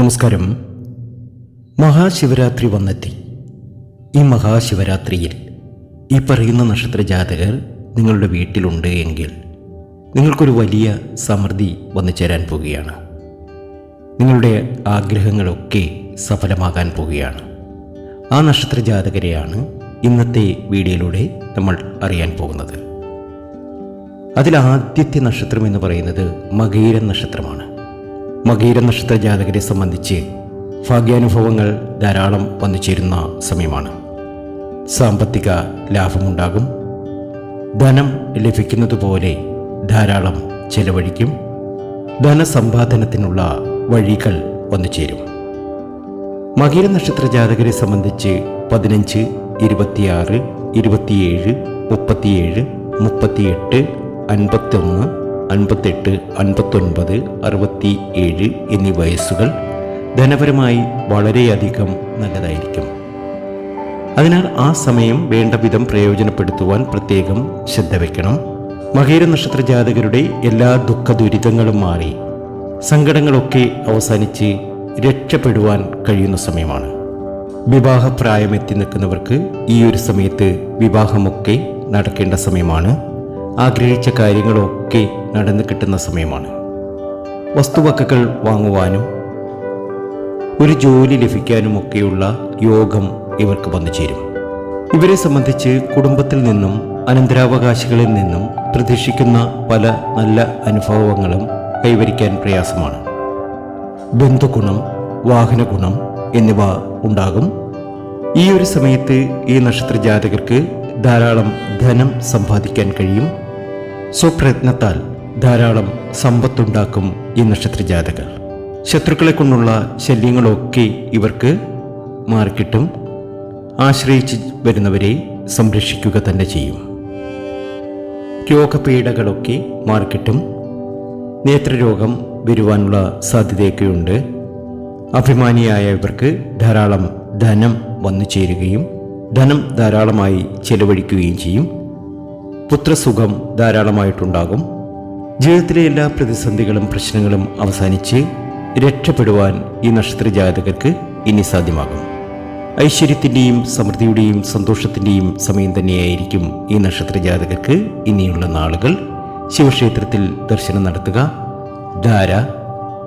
നമസ്കാരം. മഹാശിവരാത്രി വന്നെത്തി. ഈ മഹാശിവരാത്രിയിൽ ഈ പറയുന്ന നക്ഷത്ര ജാതകർ നിങ്ങളുടെ വീട്ടിലുണ്ട് എങ്കിൽ നിങ്ങൾക്കൊരു വലിയ സമൃദ്ധി വന്നു ചേരാൻ പോവുകയാണ്. നിങ്ങളുടെ ആഗ്രഹങ്ങളൊക്കെ സഫലമാകാൻ പോവുകയാണ്. ആ നക്ഷത്ര ജാതകരെയാണ് ഇന്നത്തെ വീഡിയോയിലൂടെ നമ്മൾ അറിയാൻ പോകുന്നത്. അതിലാദ്യത്തെ നക്ഷത്രം എന്ന് പറയുന്നത് മകീരൻ നക്ഷത്രമാണ്. മകീര നക്ഷത്ര ജാതകരെ സംബന്ധിച്ച് ഭാഗ്യാനുഭവങ്ങൾ ധാരാളം വന്നു ചേരുന്ന സമയമാണ്. സാമ്പത്തിക ലാഭമുണ്ടാകും. ധനം ലഭിക്കുന്നതുപോലെ ധാരാളം ചെലവഴിക്കും. ധനസമ്പാദനത്തിനുള്ള വഴികൾ വന്നു ചേരും. മകീര നക്ഷത്ര ജാതകരെ സംബന്ധിച്ച് പതിനഞ്ച് ഇരുപത്തിയാറ് ഇരുപത്തിയേഴ് മുപ്പത്തിയേഴ് മുപ്പത്തിയെട്ട് അൻപത്തൊന്ന് അൻപത്തെട്ട് അൻപത്തൊൻപത് അറുപത്തി ഏഴ് എന്നീ വയസ്സുകൾ ധനപരമായി വളരെയധികം നല്ലതായിരിക്കും. അതിനാൽ ആ സമയം വേണ്ട വിധം പ്രയോജനപ്പെടുത്തുവാൻ പ്രത്യേകം ശ്രദ്ധ വയ്ക്കണം മകേര നക്ഷത്ര ജാതകരുടെ എല്ലാ ദുഃഖ ദുരിതങ്ങളും മാറി സങ്കടങ്ങളൊക്കെ അവസാനിച്ച് രക്ഷപ്പെടുവാൻ കഴിയുന്ന സമയമാണ്. വിവാഹപ്രായമെത്തി നിൽക്കുന്നവർക്ക് ഈ ഒരു സമയത്ത് വിവാഹമൊക്കെ നടക്കേണ്ട സമയമാണ്. ആഗ്രഹിച്ച കാര്യങ്ങളൊക്കെ നടന്നു കിട്ടുന്ന സമയമാണ്. വസ്തുവക്കകൾ വാങ്ങുവാനും ഒരു ജോലി ലഭിക്കാനുമൊക്കെയുള്ള യോഗം ഇവർക്ക് വന്നു ചേരും. ഇവരെ സംബന്ധിച്ച് കുടുംബത്തിൽ നിന്നും അനന്തരാവകാശികളിൽ നിന്നും പ്രതീക്ഷിക്കുന്ന പല നല്ല അനുഭവങ്ങളും കൈവരിക്കാൻ പ്രയാസമാണ്. ബന്ധുഗുണം വാഹനഗുണം എന്നിവ ഉണ്ടാകും. ഈ ഒരു സമയത്ത് ഈ നക്ഷത്ര ജാതകർക്ക് ധാരാളം ധനം സമ്പാദിക്കാൻ കഴിയും. സ്വപ്രയത്നത്താൽ ധാരാളം സമ്പത്തുണ്ടാക്കും ഈ നക്ഷത്ര ജാതകർ ശത്രുക്കളെ കൊണ്ടുള്ള ശല്യങ്ങളൊക്കെ ഇവർക്ക് മാറിക്കിട്ടും. ആശ്രയിച്ച് വരുന്നവരെ സംരക്ഷിക്കുക തന്നെ ചെയ്യും. രോഗപീഠകളൊക്കെ മാറിക്കിട്ടും. നേത്രരോഗം വരുവാനുള്ള സാധ്യതയൊക്കെയുണ്ട്. അഭിമാനിയായ ഇവർക്ക് ധാരാളം ധനം വന്നു ചേരുകയും ധനം ധാരാളമായി ചെലവഴിക്കുകയും ചെയ്യും. പുത്രസുഖം ധാരാളമായിട്ടുണ്ടാകും. ജീവിതത്തിലെ എല്ലാ പ്രതിസന്ധികളും പ്രശ്നങ്ങളും അവസാനിച്ച് രക്ഷപ്പെടുവാൻ ഈ നക്ഷത്ര ജാതകർക്ക് ഇനി സാധ്യമാകും. ഐശ്വര്യത്തിന്റെയും സമൃദ്ധിയുടെയും സന്തോഷത്തിന്റെയും സമയം തന്നെയായിരിക്കും ഈ നക്ഷത്ര ജാതകർക്ക് ഇനിയുള്ള നാളുകൾ. ശിവക്ഷേത്രത്തിൽ ദർശനം നടത്തുക. ധാര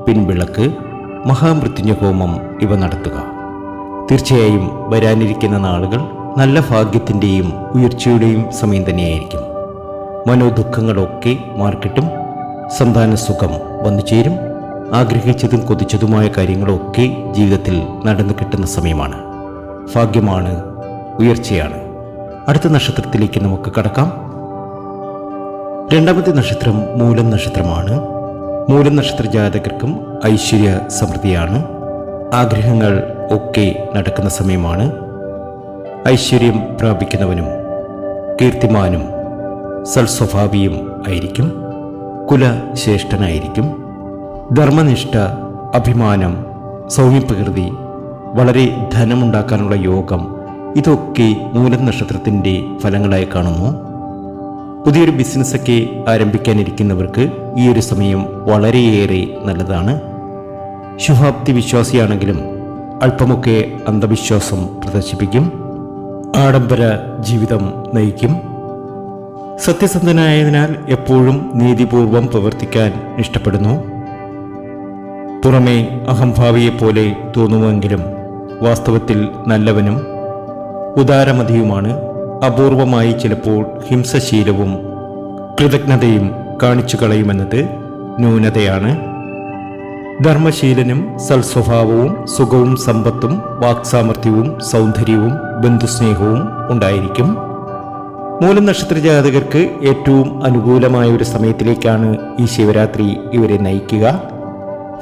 പിൻവിളക്ക് മഹാമൃത്യുഞ്ജ ഹോമം ഇവ നടത്തുക. തീർച്ചയായും വരാനിരിക്കുന്ന നാളുകൾ നല്ല ഭാഗ്യത്തിന്റെയും ഉയർച്ചയുടെയും സമയം തന്നെയായിരിക്കും. മനോദുഃഖങ്ങളൊക്കെ മാർക്കിട്ടും സന്താന സുഖം വന്നു ചേരും. ആഗ്രഹിച്ചതും കൊതിച്ചതുമായ കാര്യങ്ങളൊക്കെ ജീവിതത്തിൽ നടന്നു കിട്ടുന്ന സമയമാണ്. ഭാഗ്യമാണ് ഉയർച്ചയാണ്. അടുത്ത നക്ഷത്രത്തിലേക്ക് നമുക്ക് കടക്കാം. രണ്ടാമത്തെ നക്ഷത്രം മൂലം നക്ഷത്രമാണ്. മൂലം നക്ഷത്ര ജാതകർക്കും ഐശ്വര്യ സമൃദ്ധിയാണ്. ആഗ്രഹങ്ങൾ ഒക്കെ നടക്കുന്ന സമയമാണ്. ഐശ്വര്യം പ്രാപിക്കുന്നവനും കീർത്തിമാനും സൽസ്വഭാവിയും ആയിരിക്കും. കുലശ്രേഷ്ഠനായിരിക്കും ധർമ്മനിഷ്ഠ അഭിമാനം സൗമ്യപ്രകൃതി വളരെ ധനമുണ്ടാക്കാനുള്ള യോഗം ഇതൊക്കെ മൂലം നക്ഷത്രത്തിന്റെ ഫലങ്ങളായി കാണുന്നു. പുതിയൊരു ബിസിനസ്സൊക്കെ ആരംഭിക്കാനിരിക്കുന്നവർക്ക് ഈ ഒരു സമയം വളരെയേറെ നല്ലതാണ്. ശുഭാപ്തി വിശ്വാസിയാണെങ്കിലും അല്പമൊക്കെ അന്ധവിശ്വാസം പ്രദർശിപ്പിക്കും. ആഡംബര ജീവിതം നയിക്കും. സത്യസന്ധനായതിനാൽ എപ്പോഴും നീതിപൂർവം പ്രവർത്തിക്കാൻ ഇഷ്ടപ്പെടുന്നു. പുറമേ അഹംഭാവിയെപ്പോലെ തോന്നുമെങ്കിലും വാസ്തവത്തിൽ നല്ലവനും ഉദാരമതിയുമാണ്. അപൂർവമായി ചിലപ്പോൾ ഹിംസശീലവും കൃതജ്ഞതയും കാണിച്ചു കളയുമെന്നത് ന്യൂനതയാണ്. ധർമ്മശീലനും സൽസ്വഭാവവും സുഖവും സമ്പത്തും വാക്സാമർഥ്യവും സൗന്ദര്യവും ബന്ധുസ്നേഹവും ഉണ്ടായിരിക്കും. മൂലം നക്ഷത്ര ജാതകർക്ക് ഏറ്റവും അനുകൂലമായ ഒരു സമയത്തിലേക്കാണ് ഈ ശിവരാത്രി ഇവരെ നയിക്കുക.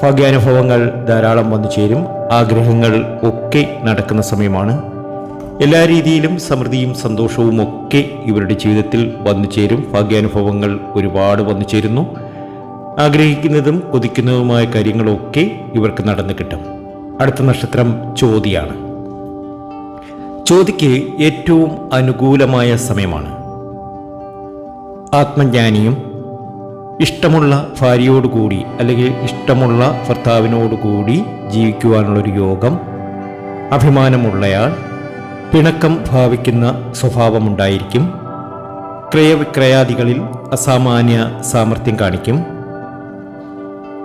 ഭാഗ്യാനുഭവങ്ങൾ ധാരാളം വന്നു ചേരും. ആഗ്രഹങ്ങൾ ഒക്കെ നടക്കുന്ന സമയമാണ്. എല്ലാ രീതിയിലും സമൃദ്ധിയും സന്തോഷവും ഒക്കെ ഇവരുടെ ജീവിതത്തിൽ വന്നു ചേരും. ഭാഗ്യാനുഭവങ്ങൾ ഒരുപാട് വന്നു ചേരുന്നു. ആഗ്രഹിക്കുന്നതും കൊതിക്കുന്നതുമായ കാര്യങ്ങളൊക്കെ ഇവർക്ക് നടന്നു കിട്ടും. അടുത്ത നക്ഷത്രം ചോതിയാണ്. ചോതിക്ക് ഏറ്റവും അനുകൂലമായ സമയമാണ്. ആത്മജ്ഞാനിയും ഇഷ്ടമുള്ള ഭാര്യയോടുകൂടി അല്ലെങ്കിൽ ഇഷ്ടമുള്ള ഭർത്താവിനോടുകൂടി ജീവിക്കുവാനുള്ളൊരു യോഗം അഭിമാനമുള്ളയാൾ പിണക്കം ഭാവിക്കുന്ന സ്വഭാവമുണ്ടായിരിക്കും. ക്രയവിക്രയാദികളിൽ അസാമാന്യ സാമർഥ്യം കാണിക്കും.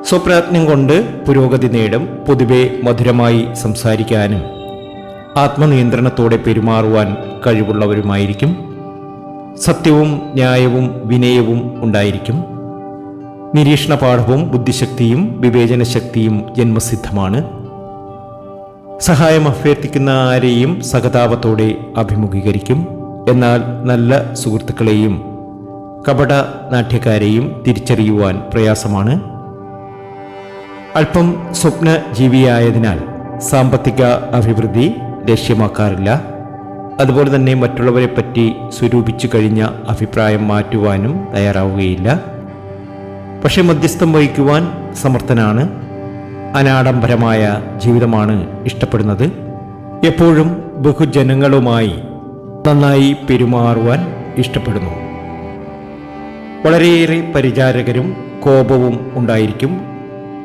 സ്വപ്രയത്നം കൊണ്ട് പുരോഗതി നേടും. പൊതുവെ മധുരമായി സംസാരിക്കാനും ആത്മനിയന്ത്രണത്തോടെ പെരുമാറുവാൻ കഴിവുള്ളവരുമായിരിക്കും. സത്യവും ന്യായവും വിനയവും ഉണ്ടായിരിക്കും. നിരീക്ഷണ പാഠവും ബുദ്ധിശക്തിയും വിവേചനശക്തിയും ജന്മസിദ്ധമാണ്. സഹായം അഭ്യർത്ഥിക്കുന്ന ആരെയും സഹതാപത്തോടെ അഭിമുഖീകരിക്കും. എന്നാൽ നല്ല സുഹൃത്തുക്കളെയും കപട നാട്യക്കാരെയും തിരിച്ചറിയുവാൻ പ്രയാസമാണ്. അല്പം സ്വപ്ന ജീവിയായതിനാൽ സാമ്പത്തിക അഭിവൃദ്ധി ലക്ഷ്യമാക്കാറില്ല അതുപോലെ തന്നെ മറ്റുള്ളവരെ പറ്റി സ്വരൂപിച്ചു കഴിഞ്ഞ അഭിപ്രായം മാറ്റുവാനും തയ്യാറാവുകയില്ല. പക്ഷെ മധ്യസ്ഥം വഹിക്കുവാൻ സമർത്ഥനാണ്. അനാഡംബരമായ ജീവിതമാണ് ഇഷ്ടപ്പെടുന്നത്. എപ്പോഴും ബഹുജനങ്ങളുമായി നന്നായി പെരുമാറുവാൻ ഇഷ്ടപ്പെടുന്നു. വളരെയേറെ പരിചാരകരും കോപവും ഉണ്ടായിരിക്കും.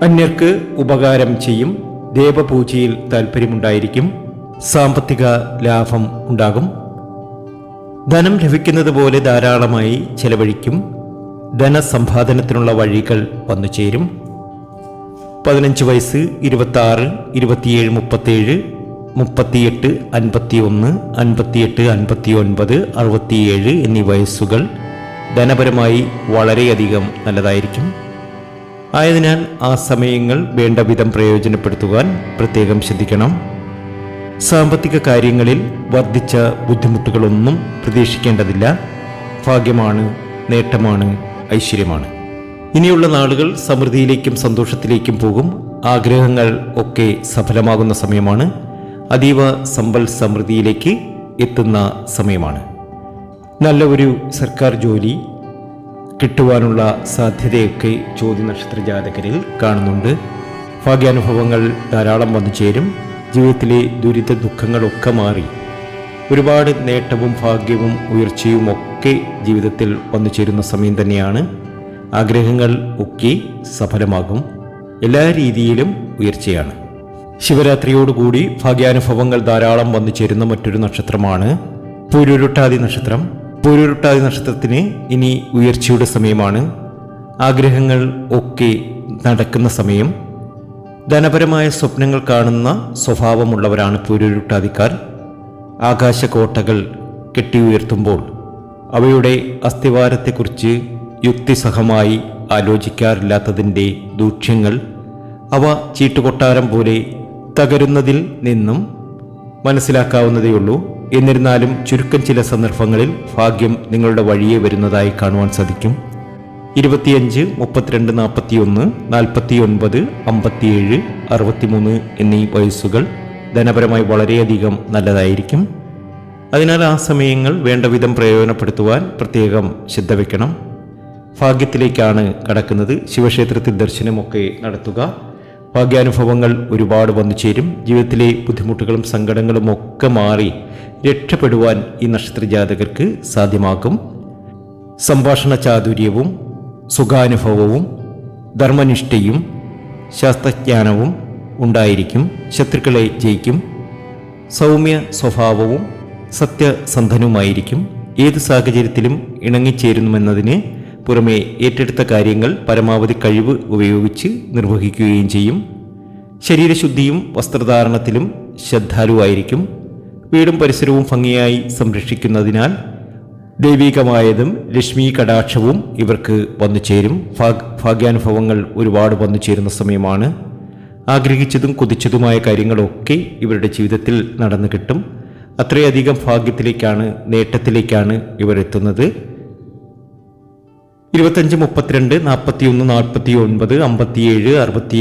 അന്യർക്ക് ഉപകാരം ചെയ്യും. ദേവപൂജയിൽ താല്പര്യമുണ്ടായിരിക്കും സാമ്പത്തിക ലാഭം ഉണ്ടാകും. ധനം ലഭിക്കുന്നത് പോലെ ധാരാളമായി ചെലവഴിക്കും. ധനസമ്പാദനത്തിനുള്ള വഴികൾ വന്നു ചേരും. പതിനഞ്ച് വയസ്സ് ഇരുപത്തി ആറ് ഇരുപത്തിയേഴ് മുപ്പത്തേഴ് മുപ്പത്തിയെട്ട് അൻപത്തി ഒന്ന് അൻപത്തിയെട്ട് അൻപത്തി ഒൻപത് അറുപത്തിയേഴ് എന്നീ വയസ്സുകൾ ധനപരമായി വളരെയധികം നല്ലതായിരിക്കും. ആയതിനാൽ ആ സമയങ്ങൾ വേണ്ട വിധം പ്രയോജനപ്പെടുത്തുവാൻ പ്രത്യേകം ശ്രദ്ധിക്കണം. സാമ്പത്തിക കാര്യങ്ങളിൽ വർദ്ധിച്ച ബുദ്ധിമുട്ടുകളൊന്നും പ്രതീക്ഷിക്കേണ്ടതില്ല. ഭാഗ്യമാണ് നേട്ടമാണ് ഐശ്വര്യമാണ്. ഇനിയുള്ള നാളുകൾ സമൃദ്ധിയിലേക്കും സന്തോഷത്തിലേക്കും പോകും. ആഗ്രഹങ്ങൾ ഒക്കെ സഫലമാകുന്ന സമയമാണ്. അതീവ സമ്പൽ സമൃദ്ധിയിലേക്ക് എത്തുന്ന സമയമാണ്. നല്ല ഒരു സർക്കാർ ജോലി കിട്ടുവാനുള്ള സാധ്യതയൊക്കെ ചോദ്യ നക്ഷത്ര ജാതകരിൽ കാണുന്നുണ്ട്. ഭാഗ്യാനുഭവങ്ങൾ ധാരാളം വന്നു ചേരും. ജീവിതത്തിലെ ദുരിത ദുഃഖങ്ങളൊക്കെ മാറി. ഒരുപാട് നേട്ടവും ഭാഗ്യവും ഉയർച്ചയും ഒക്കെ ജീവിതത്തിൽ വന്നു ചേരുന്ന സമയം തന്നെയാണ്. ആഗ്രഹങ്ങൾ ഒക്കെ സഫലമാകും. എല്ലാ രീതിയിലും ഉയർച്ചയാണ്. ശിവരാത്രിയോടുകൂടി ഭാഗ്യാനുഭവങ്ങൾ ധാരാളം വന്നു ചേരുന്ന മറ്റൊരു നക്ഷത്രമാണ് പൂരുരുട്ടാതി നക്ഷത്രം. പൂരുരുട്ടാതി നക്ഷത്രത്തിന് ഇനി ഉയർച്ചയുടെ സമയമാണ്. ആഗ്രഹങ്ങൾ ഒക്കെ നടക്കുന്ന സമയം. ധനപരമായ സ്വപ്നങ്ങൾ കാണുന്ന സ്വഭാവമുള്ളവരാണ് പൂരുരുട്ടാതിക്കാർ. ആകാശകോട്ടകൾ കെട്ടിയുയർത്തുമ്പോൾ അവയുടെ അസ്ഥിവാരത്തെക്കുറിച്ച് യുക്തിസഹമായി ആലോചിക്കാറില്ലാത്തതിന്റെ ദൂക്ഷ്യങ്ങൾ അവ ചീട്ടുകൊട്ടാരം പോലെ തകരുന്നതിൽ നിന്നും മനസ്സിലാക്കാവുന്നതേയുള്ളൂ. എന്നിരുന്നാലും ചുരുക്കം ചില സന്ദർഭങ്ങളിൽ ഭാഗ്യം നിങ്ങളുടെ വഴിയെ വരുന്നതായി കാണുവാൻ സാധിക്കും. ഇരുപത്തിയഞ്ച് മുപ്പത്തിരണ്ട് നാൽപ്പത്തിയൊന്ന് നാൽപ്പത്തി ഒൻപത് അമ്പത്തിയേഴ് അറുപത്തിമൂന്ന് എന്നീ വയസ്സുകൾ ധനപരമായി വളരെയധികം നല്ലതായിരിക്കും. അതിനാൽ ആ സമയങ്ങൾ വേണ്ട വിധം പ്രയോജനപ്പെടുത്തുവാൻ പ്രത്യേകം ശ്രദ്ധ വയ്ക്കണം ഭാഗ്യത്തിലേക്കാണ് കടക്കുന്നത്. ശിവക്ഷേത്രത്തിൽ ദർശനമൊക്കെ നടത്തുക. ഭാഗ്യാനുഭവങ്ങൾ ഒരുപാട് വന്നു ചേരും. ജീവിതത്തിലെ ബുദ്ധിമുട്ടുകളും സങ്കടങ്ങളും ഒക്കെ മാറി രക്ഷപ്പെടുവാൻ ഈ നക്ഷത്ര ജാതകർക്ക് സാധ്യമാകും. സംഭാഷണ ചാതുര്യവും സുഖാനുഭവവും ധർമ്മനിഷ്ഠയും ശാസ്ത്രജ്ഞാനവും ഉണ്ടായിരിക്കും. ശത്രുക്കളെ ജയിക്കും. സൗമ്യ സ്വഭാവവും സത്യസന്ധനുമായിരിക്കും. ഏത് സാഹചര്യത്തിലും ഇണങ്ങിച്ചേരുന്നുമെന്നതിന് പുറമെ ഏറ്റെടുത്ത കാര്യങ്ങൾ പരമാവധി കഴിവ് ഉപയോഗിച്ച് നിർവഹിക്കുകയും ചെയ്യും. ശരീരശുദ്ധിയും വസ്ത്രധാരണത്തിലും ശ്രദ്ധാലുവായിരിക്കും. വീടും പരിസരവും ഭംഗിയായി സംരക്ഷിക്കുന്നതിനാൽ ദൈവികമായതും ലക്ഷ്മി കടാക്ഷവും ഇവർക്ക് വന്നു ചേരും. ഭാഗ് ഭാഗ്യാനുഭവങ്ങൾ ഒരുപാട് വന്നു ചേരുന്ന സമയമാണ്. ആഗ്രഹിച്ചതും കൊതിച്ചതുമായ കാര്യങ്ങളൊക്കെ ഇവരുടെ ജീവിതത്തിൽ നടന്നു കിട്ടും. അത്രയധികം ഭാഗ്യത്തിലേക്കാണ് നേട്ടത്തിലേക്കാണ് ഇവരെത്തുന്നത്. ഇരുപത്തഞ്ച് മുപ്പത്തിരണ്ട് നാൽപ്പത്തിയൊന്ന് നാൽപ്പത്തി ഒൻപത് അമ്പത്തിയേഴ് അറുപത്തി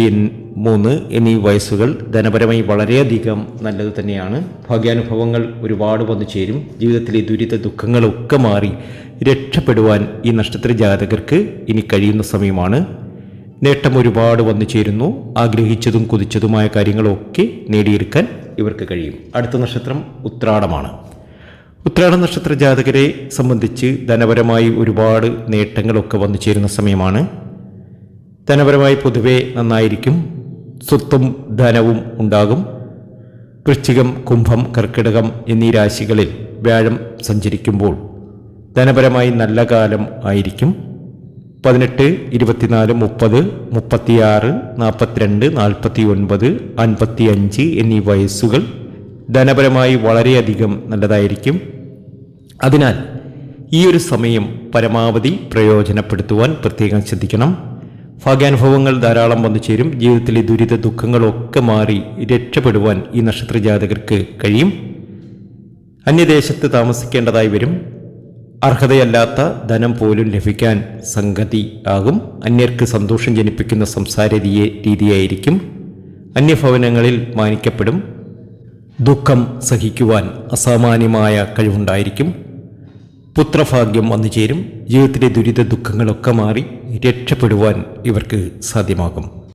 മൂന്ന് എന്നീ വയസ്സുകൾ ധനപരമായി വളരെയധികം നല്ലത് തന്നെയാണ്. ഭാഗ്യാനുഭവങ്ങൾ ഒരുപാട് വന്നു ചേരും. ജീവിതത്തിലെ ദുരിത ദുഃഖങ്ങളൊക്കെ മാറി രക്ഷപ്പെടുവാൻ ഈ നക്ഷത്ര ജാതകർക്ക് ഇനി കഴിയുന്ന സമയമാണ്. നേട്ടം ഒരുപാട് വന്നു ചേരുന്നു. ആഗ്രഹിച്ചതും കുതിച്ചതുമായ കാര്യങ്ങളൊക്കെ നേടിയെടുക്കാൻ ഇവർക്ക് കഴിയും. അടുത്ത നക്ഷത്രം ഉത്രാടമാണ്. ഉത്രാട നക്ഷത്ര ജാതകരെ സംബന്ധിച്ച് ധനപരമായി ഒരുപാട് നേട്ടങ്ങളൊക്കെ വന്നു ചേരുന്ന സമയമാണ്. ധനപരമായി പൊതുവെ നന്നായിരിക്കും. സ്വത്തും ധനവും ഉണ്ടാകും. വൃശ്ചികം കുംഭം കർക്കിടകം എന്നീ രാശികളിൽ വ്യാഴം സഞ്ചരിക്കുമ്പോൾ ധനപരമായി നല്ല കാലം ആയിരിക്കും. പതിനെട്ട് ഇരുപത്തിനാല് മുപ്പത് മുപ്പത്തിയാറ് നാൽപ്പത്തിരണ്ട് നാൽപ്പത്തി ഒൻപത് അൻപത്തി അഞ്ച് എന്നീ വയസ്സുകൾ ധനപരമായി വളരെയധികം നല്ലതായിരിക്കും. അതിനാൽ ഈ ഒരു സമയം പരമാവധി പ്രയോജനപ്പെടുത്തുവാൻ പ്രത്യേകം ശ്രദ്ധിക്കണം. ഭാഗ്യാനുഭവങ്ങൾ ധാരാളം വന്നു ചേരും. ജീവിതത്തിലെ ദുരിത ദുഃഖങ്ങളൊക്കെ മാറി രക്ഷപ്പെടുവാൻ ഈ നക്ഷത്ര ജാതകർക്ക് കഴിയും. അന്യദേശത്ത് താമസിക്കേണ്ടതായി വരും. അർഹതയല്ലാത്ത ധനം പോലും ലഭിക്കാൻ സംഗതി ആകും. അന്യർക്ക് സന്തോഷം ജനിപ്പിക്കുന്ന സംസാര രീതിയായിരിക്കും. അന്യഭവനങ്ങളിൽ മാനിക്കപ്പെടും. ദുഃഖം സഹിക്കുവാൻ അസാമാന്യമായ കഴിവുണ്ടായിരിക്കും. പുത്രഭാഗ്യം വന്നു ചേരും. ജീവിതത്തിലെ ദുരിത ദുഃഖങ്ങളൊക്കെ മാറി രക്ഷപ്പെടുവാൻ ഇവർക്ക് സാധ്യമാകും.